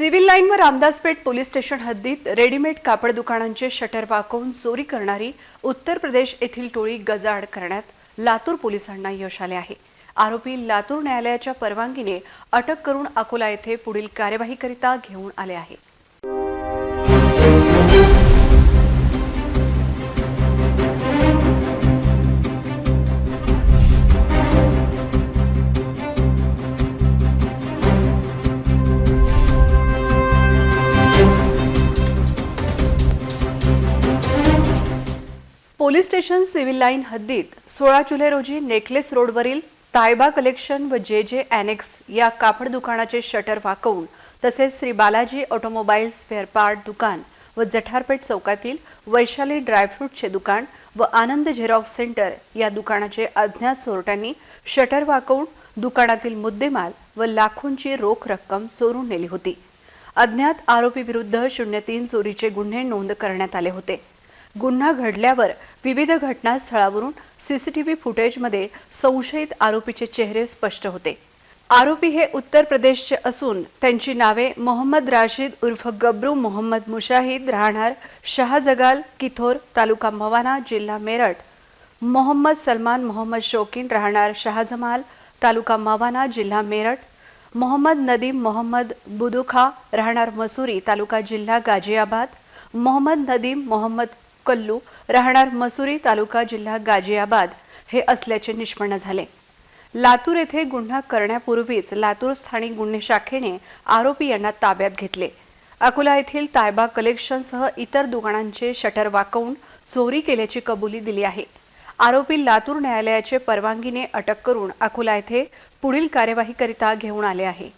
Civil लाईनवर Ramdaspeth police station हद्दीत readymade कापड दुकानांचे शटर वाकवून चोरी करणारी उत्तर प्रदेश येथील टोळी गजाड करण्यात लातूर पोलिसांना यश आले आहे. आरोपी लातूर न्यायालयाच्या परवानगीने अटक करून अकोला येथे पुढील कार्यवाहीकरिता घेऊन आले आहे. पोलीस स्टेशन सिव्हिल लाईन हद्दीत सोळा जुलै रोजी नेकलेस रोडवरील तायबा कलेक्शन व जे जे अॅनेक्स या कापड दुकानाचे शटर वाकवून तसेच Shri Balaji automobile spare part दुकान व जठारपेठ चौकातील वैशाली ड्रायफ्रूटचे दुकान व आनंद झेरॉक्स सेंटर या दुकानाचे अज्ञात चोरट्यांनी शटर वाकवून दुकानातील मुद्देमाल व लाखोंची रोख रक्कम चोरून नेली होती. अज्ञात आरोपी विरुद्ध शून्य तीन चोरीचे गुन्हे नोंद करण्यात आले होते. गुन्हा घडल्यावर विविध घटनास्थळावरून सीसीटीव्ही फुटेजमध्ये संशयित आरोपीचे चेहरे स्पष्ट होते. आरोपी हे उत्तर प्रदेशचे असून त्यांची नावे मोहम्मद राशीद उर्फ गब्रू मोहम्मद मुशाहिद राहणार शहाजगाल किथोर तालुका मवाना जिल्हा मेरठ. मोहम्मद सलमान मोहम्मद शौकीन राहणार शहाजमाल तालुका मवाना जिल्हा मेरठ. मोहम्मद नदीम मोहम्मद बुदुखा राहणार मसुरी तालुका जिल्हा गाझियाबाद मोहम्मद नदीम मोहम्मद कल्लू राहणार मसुरी तालुका जिल्हा गाजियाबाद हे असल्याचे निष्पन्न झाले. लातूर येथे गुन्हा करण्यापूर्वीच लातूर स्थानिक गुन्हे शाखेने आरोपी यांना ताब्यात घेतले. अकोला येथील तायबा कलेक्शनसह इतर दुकानांचे शटर वाकवून चोरी केल्याची कबुली दिली आहे. आरोपी लातूर न्यायालयाचे परवानगीने अटक करून अकोला येथे पुढील कार्यवाहीकरिता घेऊन आले आहे.